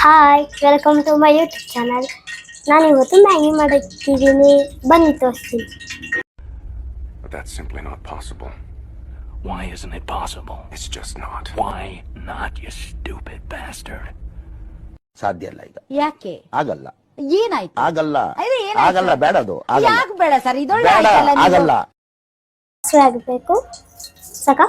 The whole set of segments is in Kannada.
Hi welcome to my YouTube channel ನಾನು ಇವತ್ತು ಮ್ಯಾಗಿ ಮಾಡುತ್ತಿದ್ದೀನಿ ಬನ್ನಿ ತೋರಿಸ್ತೀನಿ But that's simply not possible. Why isn't it possible? It's just not. Why not, you stupid bastard? ಸಾಧ್ಯ ಇಲ್ಲ ಈಗ. ಯಾಕೆ? ಆಗಲ್ಲ. ಏನಾಯ್ತು? ಆಗಲ್ಲ. ಅದೇ ಏನಾಯ್ತು? ಆಗಲ್ಲ ಬೇಡ ಅದು ಆಗಲ್ಲ. ಯಾಕೆ ಬೇಡ ಸರ್? ಇದೊಳ್ಳೆ ಬೇಡ? ಆಗಲ್ಲ. ಸಾಕ.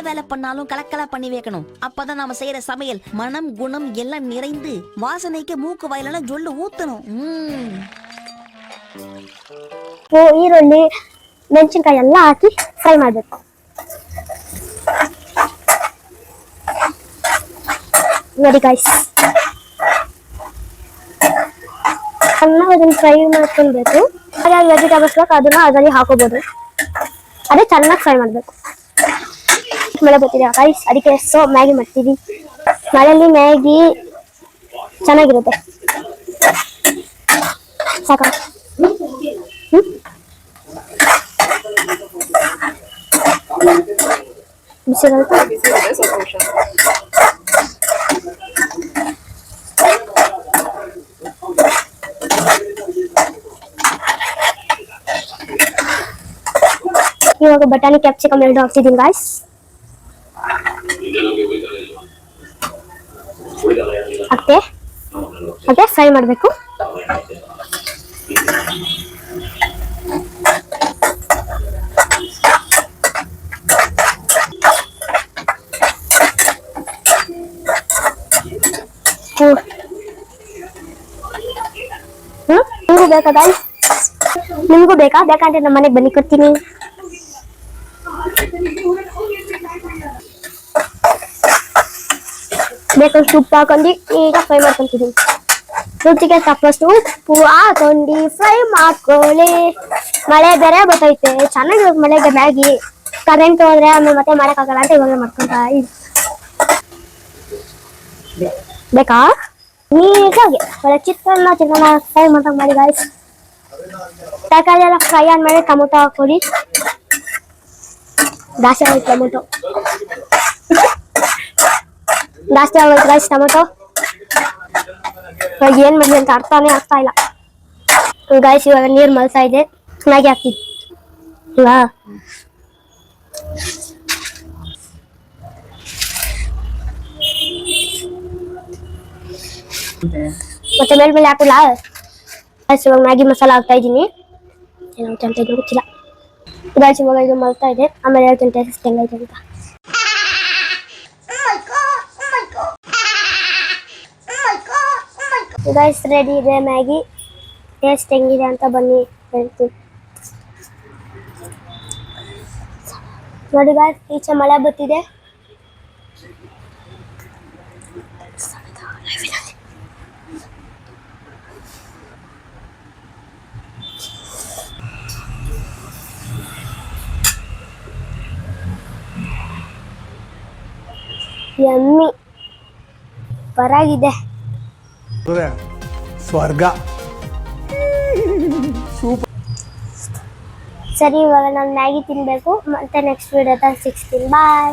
வேலை பண்ணாலும் கலக்கலா பண்ணி வைக்கணும் அப்பதான் நாம செய்யற சமையல் மனம் குணம் எல்லாம் நிறைந்து வாசனைக்கு மூக்கு வாயிலெல்லாம் ஜொல்லு ஊத்தணும் ம். ಓ ಈರುಳ್ಳಿ ಮೆಣಸಿನ್ಕಾಯಿ ಎಲ್ಲ ಹಾಕಿ ಫ್ರೈ ಮಾಡಬೇಕು ನೋಡಿ ಗಾಯ್ಸ್ ಚೆನ್ನಾಗಿ ಅದನ್ನ ಫ್ರೈ ಮಾಡ್ಕೊಳ್ಬೇಕು ಹಾಗಾಗಿ ವೆಜಿಟೇಬಲ್ಸ್ ಬೇಕು ಅದನ್ನ ಅದರಲ್ಲಿ ಹಾಕೋಬಹುದು ಅದೇ ಚೆನ್ನಾಗಿ ಫ್ರೈ ಮಾಡಬೇಕು ಮಳೆ ಬರ್ತಿದೆ ಗೈಸ್ ಅದಕ್ಕೆ ಸೊ ಮ್ಯಾಗಿ ಮಾಡ್ತೀವಿ ಮಳೆಯಲ್ಲಿ ಮ್ಯಾಗಿ ಚೆನ್ನಾಗಿರುತ್ತೆ ಸಾಕ ಬಿಸಿರುತ್ತೆ ಇವಾಗ ಬಟಾಣಿ ಕ್ಯಾಪ್ಸಿಕಮ್ ಎರಡು ಹಾಕ್ತಿದ್ದೀನಿ ಗಾಯ್ಸ್ ಹಾಕ್ತೆ ಮತ್ತೆ ಫ್ರೈ ಮಾಡಬೇಕು? ನಿಮಗೂ ಬೇಕಾ ಬೇಕಂದ್ರೆ ನಮ್ಮ ಮನೆಗೆ ಬನ್ನಿ ಕೊಡ್ತೀನಿ ಬೇಕಷ್ಟು ಉಪ್ಪು ಹಾಕೊಂಡು ಈಗ ಫ್ರೈ ಮಾಡ್ಕೊಂತಿದ್ದೀನಿ ರುಚಿಗೆ ತಪ್ಪಷ್ಟು ಉಪ್ಪು ಹಾಕೊಂಡು ಫ್ರೈ ಮಾಡ್ಕೊಳ್ಳಿ ಮಳೆ ಬೇರೆ ಬರ್ತೈತೆ ಚೆನ್ನಾಗಿ ಮಳೆಗೆ ಮ್ಯಾಗಿ ಕರೆಂಟ್ ಹೋದ್ರೆ ಆಮೇಲೆ ಮತ್ತೆ ಮಾಡೋಕ್ಕಾಗಲ್ಲ ಅಂತ ಇವಾಗ ಮಾಡ್ಕೊಂತ. ಬೇಕಾ ನೀಟಾಗಿ ಒಳ್ಳೆ ಚಿತ್ರಾನ್ನ ಫ್ರೈ ಮಾಡ್ದಂಗೆ ಮಾಡಿ ಗಾಯ್ಸ್ ತರಕಾರಿ ಎಲ್ಲ ಫ್ರೈ ಆದ್ಮೇಲೆ ಟೊಮೊಟೊ ಜಾಸ್ತಿ ಆಗುತ್ತೆ ಟೊಮೊಟೊ ಜಾಸ್ತಿ ಆಗೋಯ್ತು ಗಾಯ್ಸ್ ಟೊಮೆಟೊ. ಇವಾಗ ಏನ್ ಮಾಡ್ಲಿ ಅಂತ ಅರ್ಥನೇ ಆಗ್ತಾ ಇಲ್ಲ. ಗಾಯ್ಸ್ ಇವಾಗ ನೀರ್ ಮಲ್ತಾ ಇದೆ. ಚೆನ್ನಾಗಿ ಹಾಕ್ತಿದ್ವಿ ಹಾ ಮತ್ತೆ ಮೇಲ್ ಮೇಲೆ ಹಾಕಲ್ಲ? ಗಾಯ್ಸ್ ಇವಾಗ ಮ್ಯಾಗಿ ಮಸಾಲ ಹಾಕ್ತಾ ಇದ್ದೀನಿ. ಇದು ಗೊತ್ತಿಲ್ಲ. ಗಾಯ್ಸ್ ಇವಾಗ ಇದು ಮಲ್ತಾ ಇದೆ. ಆಮೇಲೆ ಹೇಳ್ತೀನಿ ಟೇಸ್ಟ್ ಹೆಂಗೈತೆ ಅಂತ. ಗೈಸ್ ರೆಡಿ ಇದೆ ಮ್ಯಾಗಿ ಟೇಸ್ಟ್ ಹೆಂಗಿದೆ ಅಂತ ಬನ್ನಿ. ಹೇಳ್ತೀನಿ. ನೋಡಿ ಗಾಯ್ಸ್ ಈಚೆ ಮಳೆ ಬರ್ತಿದೆ. ಎಮ್ಮಿ ಪರಾಗಿದೆ. ಸ್ವರ್ಗ. ಸರಿ ಇವಾಗ ನಾನು ಮ್ಯಾಗಿ ತಿನ್ನಬೇಕು ಮತ್ತೆ ನೆಕ್ಸ್ಟ್ ವಿಡಿಯೋ ಸಿಕ್ಸ್ತೀನಿ ಬಾಯ್